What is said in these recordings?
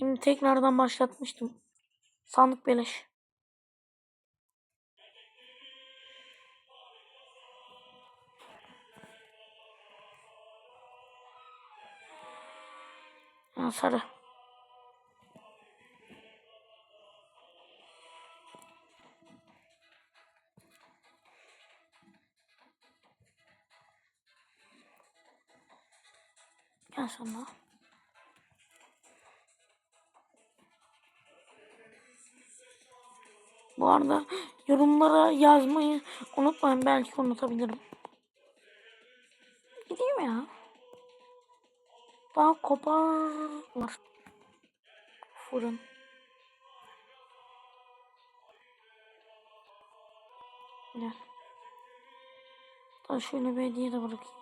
Şimdi tekrardan başlatmıştım. Sandık beleş. Ha, sarı. Gel sana. Bu arada yorumlara yazmayı unutmayın. Belki unutabilirim. Gideyim ya. Daha kopar. Fırın. Gel. Daha şöyle bir hediye de bırakayım.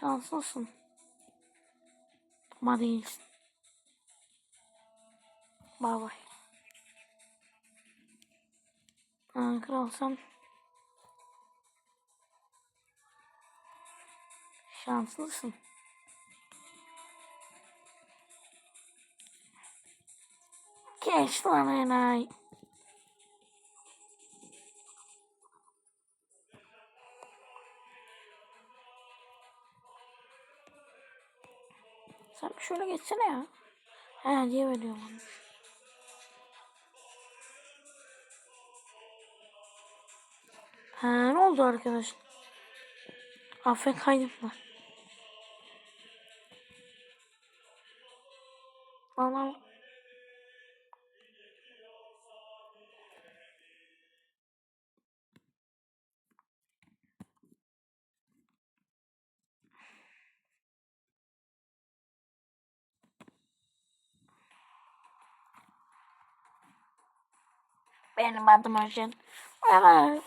Şanslısın. Ama değilsin. Bay bay. Ha, kral sen şanslısın. Geç lan enayi. Sen şöyle geçsene ya. He diye veriyorum. Ha ne oldu arkadaşlar? Afet kaydım var. Valla benim adım. Evet.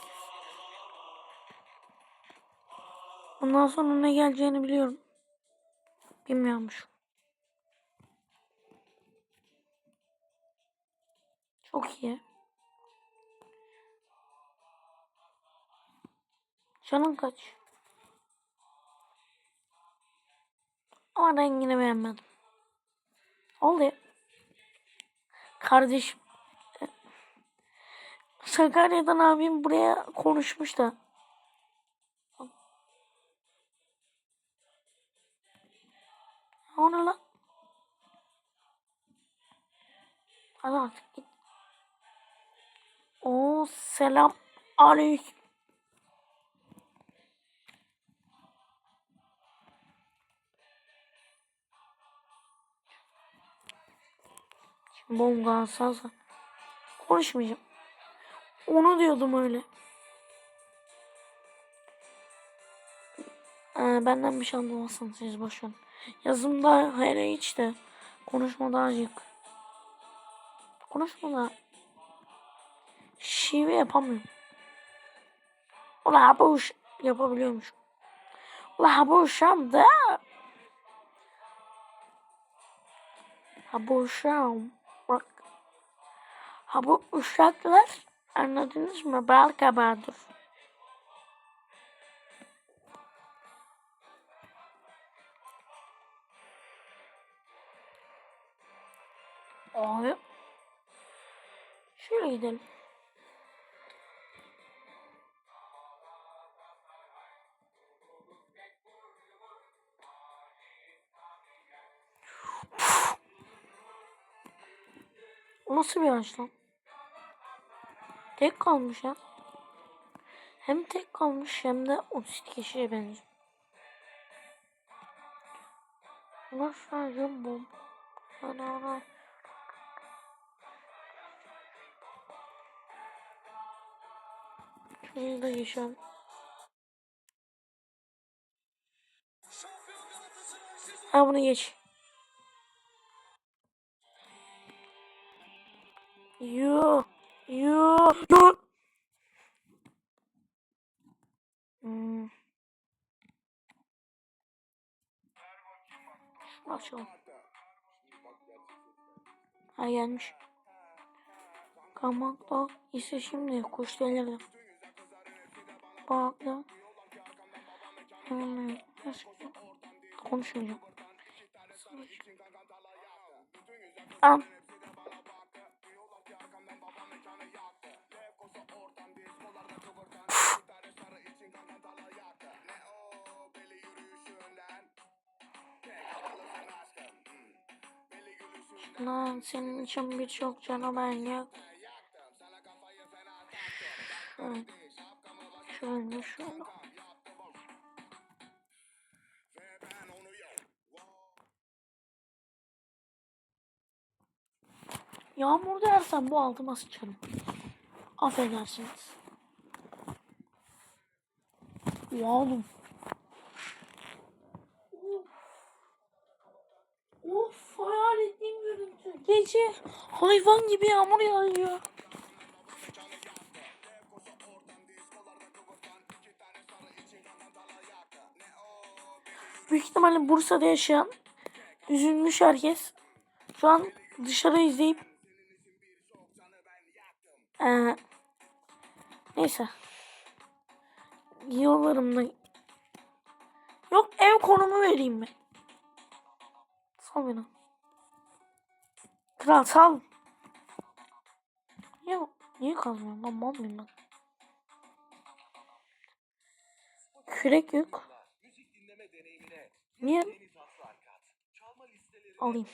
Bundan sonra ne geleceğini biliyorum. Bilmiyormuş. Çok iyi. Canın kaç? Ama rengini beğenmedim. Oluyor. Kardeşim. Sakarya'dan abim buraya konuşmuş da. O ne lan? Hadi artık git. Oo selam aleyküm. Şimdi bomba. Konuşmayacağım. Onu diyordum öyle. Ee, benden bir şey anlamazsınız siz boşverin. Yazımda hele hiç de konuşmada acık. Konuşmada şive yapamıyorum. Ulan bu iş yapabiliyormuş. Ulan bu uşağım da. Ha bu uşağım. Bak. Ha bu uşaklar anladınız mı? Bal kabağıdır. Abi. Şöyle gidelim. Nasıl bir ağaç lan? Tek kalmış ya. Hem tek kalmış hem de otistik kişiye benziyor. Bunlar sadece bom. Hadi hadi. Şunu da geçelim. Ha bunu geç. Yo. Yo. Yo. Hmm. Şunu açalım. Ha gelmiş. Kamakta ise şimdi kuş delirdi. Bakla. Hmm. konuşmayacağım. Am. Lan senin için birçok canı ben yak. Şöyle. Şöyle şöyle. Yağmur dersen bu altıma sıçarım. Affedersiniz. Oğlum. Of. Gece hayvan gibi yağmur yağıyor. Büyük ihtimalle Bursa'da yaşayan üzülmüş herkes. Şu an dışarı izleyip ee, neyse yollarımda yok ev konumu vereyim mi? Beni. Kral sal. Niye, niye kazmıyorum lan mal mıyım ben? Kürek yok. Niye? Alayım.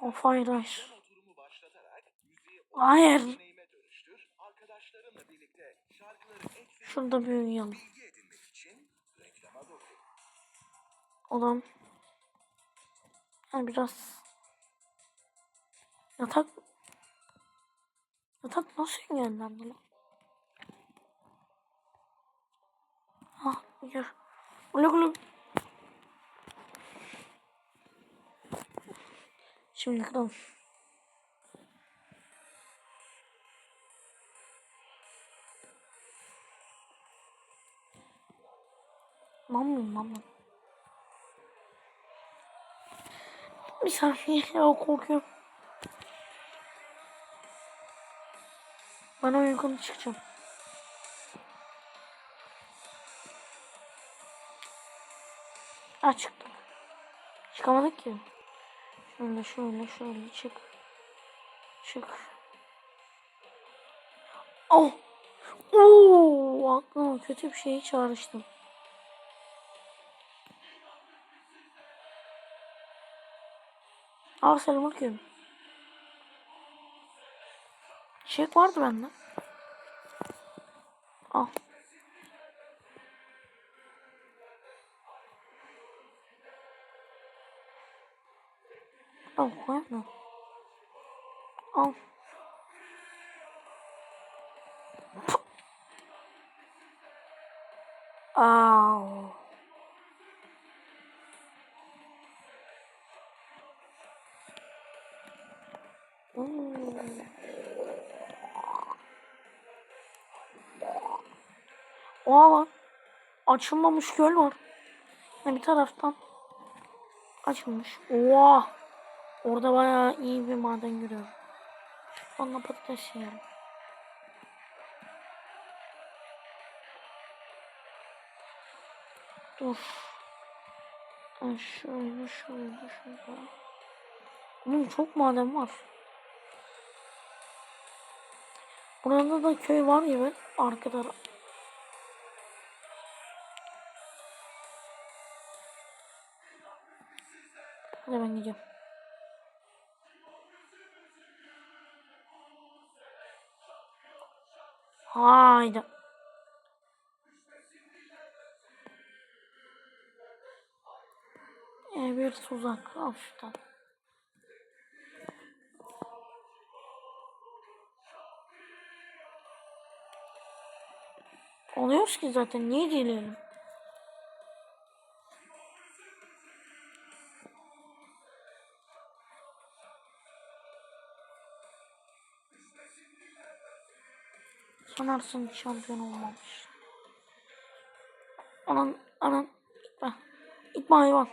Of hayır hayır. Şurada bir uyuyalım. bilgi Yani biraz yatak yatak nasıl engellendi lan? Ah gel. Ulu ulu. Şimdi kıralım. Mamma mamma. Bir saniye ya korkuyorum. O yukarı çıkacağım. Çıktım. Çıkamadık ki. Şöyle şöyle şöyle çık. Çık. Oh. Oo, aklıma kötü bir şey çağrıştım. Aa selamünaleyküm. Çiçek vardı bende. Al. Al koyma. Al. Oha lan. Açılmamış göl var. Yani bir taraftan açılmış. Oha. Orada bayağı iyi bir maden görüyorum. Da patates yiyelim. Dur. Ha, şöyle şöyle şöyle. Oğlum çok maden var. Burada da köy var gibi arka Hadi ben gidiyorum. Ee, bir tuzak. Al şuradan. Oluyoruz ki zaten. Niye dileyelim? Sanarsın şampiyon olmamış. Anan anan gitme. Gitme hayvan.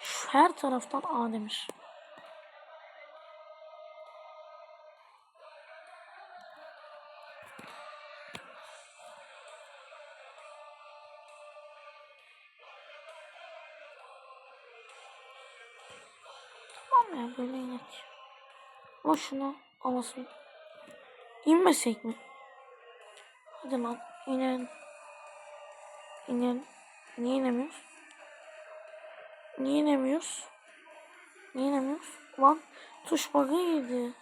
Şu her taraftan A demiş. Tamam ya böyle inek. Ama almasın. İnmesek mi? Hadi lan inen. İnen. Niye inemiyoruz? Niye inemiyoruz? Niye inemiyoruz? Lan tuş bug'a girdi.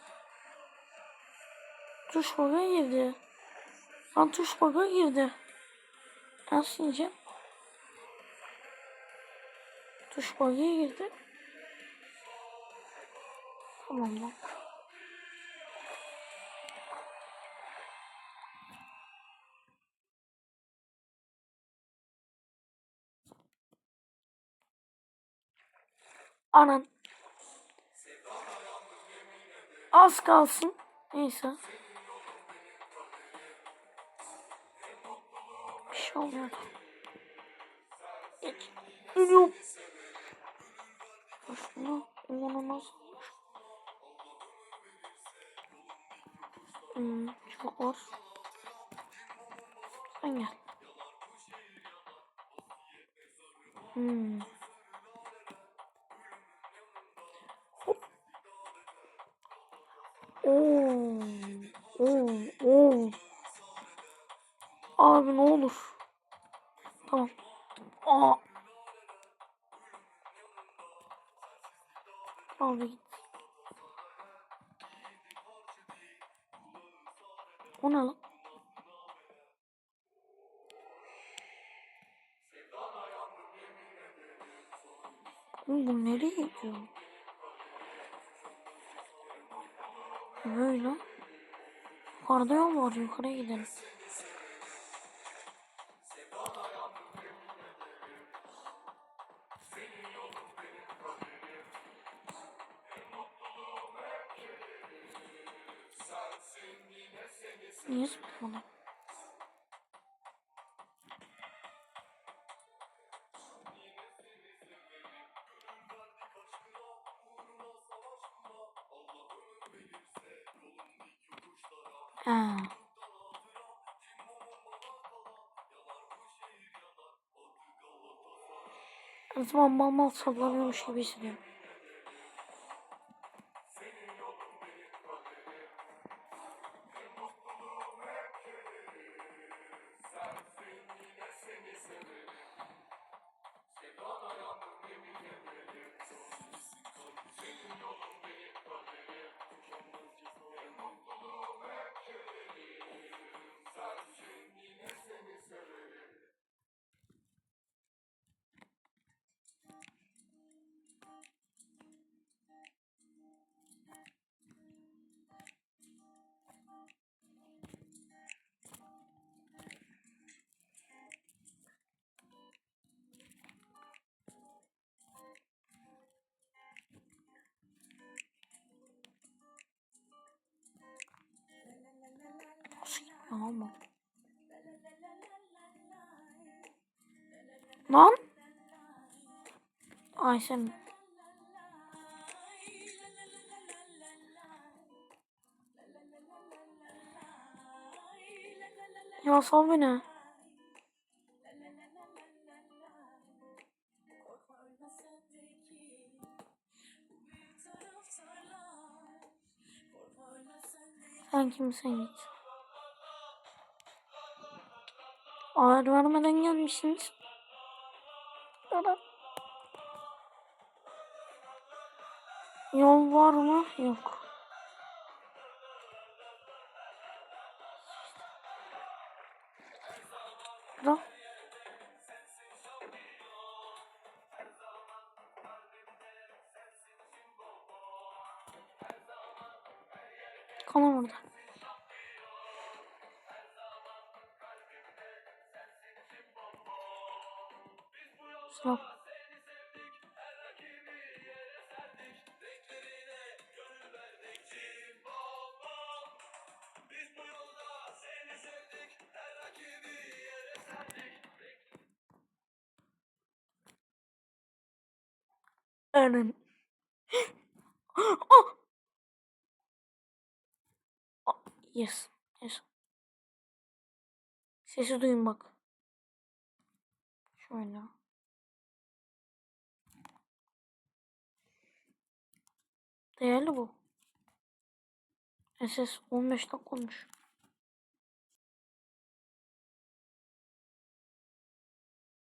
Tuş bug'a girdi. Lan tuş bug'a girdi. Nasıl ineceğim? Tuş bug'a girdi. Tamam lan. Anan. Az kalsın. Neyse. Bir şey olmuyor. Geç. Ölüyorum. Şunu, onu nasıl? Hmm, çok var. Sen gel. Hmm. Oo. Oo. Abi ne olur. Tamam. Aa. Abi git. O ne lan? Bu nereye gidiyor? Yukarıda yol var yukarıya gidelim. Ha. O zaman mal mal sallanıyormuş gibi hissediyorum. Nasıl gitmiyor lan bu? Lan? Ay sen. Ya sal beni. Sen kimsen git. Ağır vermeden gelmişsiniz. Ara. Yol var mı? Yok. Burada. Kalan orada. Sınav. Anan. Ah! Ah, Yes. Yes. Sesi duyun bak. Şöyle. Değerli bu. SS 15 dakika.